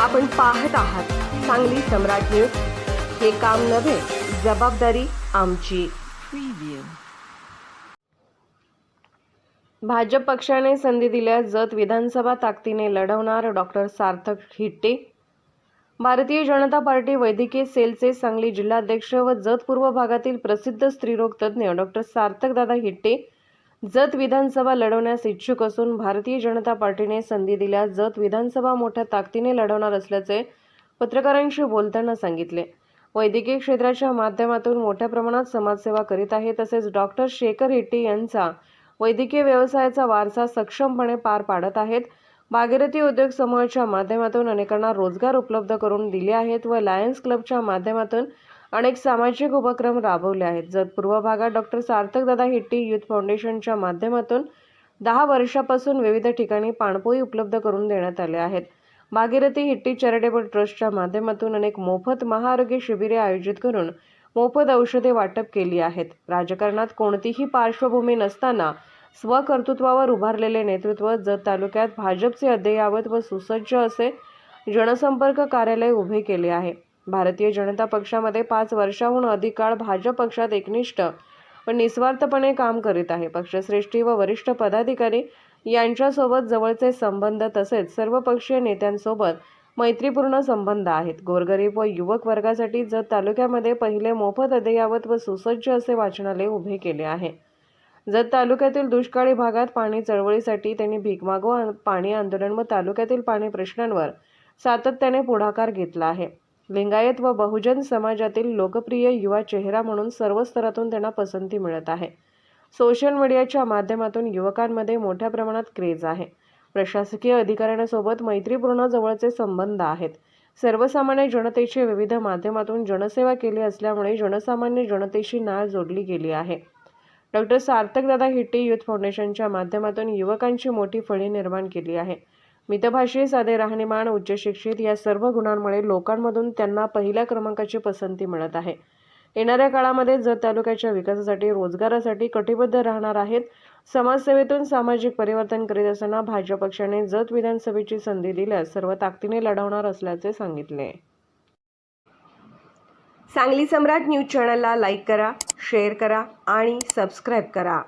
आपण पाहत आहात सांगली सम्राट न्यूज. हे काम नव्हे जबाबदारी आमची. भाजप पक्षाने संधी दिल्यास जत विधानसभा ताकदीने लढवणार डॉक्टर सार्थक हिट्टे. भारतीय जनता पार्टी वैद्यकीय सेलचे सांगली जिल्हाध्यक्ष व जत पूर्व भागातील प्रसिद्ध स्त्रीरोग तज्ज्ञ डॉक्टर सार्थक दादा हिट्टे जत विधानसभा लढवण्यास इच्छुक असून भारतीय जनता पार्टीने संधी दिल्यास जत विधानसभा मोठ्या ताकदीने लढवणार असल्याचे पत्रकारांशी बोलताना सांगितले. वैद्यकीय क्षेत्राच्या माध्यमातून मोठ्या प्रमाणात समाजसेवा करीत आहे तसेच डॉक्टर शेखर हेट्टी यांचा वैद्यकीय व्यवसायाचा वारसा सक्षमपणे पार पाडत आहेत. भागीरथी उद्योग समूहाच्या माध्यमातून अनेकांना रोजगार उपलब्ध करून दिले आहेत व लायन्स क्लबच्या माध्यमातून अनेक सामाजिक उपक्रम राबवले आहेत. जत पूर्व भागात डॉक्टर सार्थक दादा हिट्टी युथ फाउंडेशनच्या माध्यमातून दहा वर्षापासून विविध ठिकाणी पाणपोई उपलब्ध करून देण्यात आले आहेत. भागीरथी हिट्टी चॅरिटेबल ट्रस्टच्या माध्यमातून अनेक मोफत महाआरोग्य शिबिरे आयोजित करून मोफत औषधे वाटप केली आहेत. राजकारणात कोणतीही पार्श्वभूमी नसताना स्वकर्तृत्वावर उभारलेले नेतृत्व जत तालुक्यात भाजपचे अद्ययावत व सुसज्ज असे जनसंपर्क कार्यालय उभे केले आहे. भारतीय जनता पक्षामध्ये पाच वर्षाहून अधिक काळ भाजप पक्षात एकनिष्ठ व निस्वार्थपणे काम करीत आहे. पक्षश्रेष्ठी व वरिष्ठ पदाधिकारी यांच्यासोबत जवळचे संबंध तसेच सर्वपक्षीय नेत्यांसोबत मैत्रीपूर्ण संबंध आहेत. गोरगरीब व युवक वर्गासाठी जत तालुक्यामध्ये पहिले मोफत अद्ययावत व सुसज्ज असे वाचनालय उभे केले आहे. जत तालुक्यातील दुष्काळी भागात पाणी चळवळीसाठी त्यांनी भीकमागो पाणी आंदोलन व तालुक्यातील पाणी प्रश्नांवर सातत्याने पुढाकार घेतला आहे. लिंगायत व बहुजन समाजातील लोकप्रिय युवा चेहरा म्हणून सर्व स्तरातून त्यांना पसंती मिळत आहे. सोशल मीडियाच्या माध्यमातून युवकांमध्ये मोठ्या प्रमाणात क्रेज आहे. प्रशासकीय अधिकाऱ्यांसोबत मैत्रीपूर्ण जवळचे संबंध आहेत. सर्वसामान्य जनतेची विविध माध्यमातून जनसेवा केली असल्यामुळे जनसामान्य जनतेशी नाळ जोडली गेली आहे. डॉक्टर सार्थकदादा हिट्टी युथ फाउंडेशनच्या माध्यमातून युवकांची मोठी फळी निर्माण केली आहे. मितभाषी साधे राहणीमान उच्च शिक्षित या सर्व गुणांमुळे लोकांमधून त्यांना पहिल्या क्रमांकाची पसंती मिळत आहे. येणाऱ्या काळामध्ये जत तालुक्याच्या विकासासाठी रोजगारासाठी कटिबद्ध राहणार आहेत. समाजसेवेतून सामाजिक परिवर्तन करीत असताना भाजप पक्षाने जत विधानसभेची संधी दिल्यास सर्व ताकदीने लढवणार असल्याचे सांगितले. सांगली सम्राट न्यूज चॅनलला लाईक करा शेअर करा आणि सबस्क्राईब करा.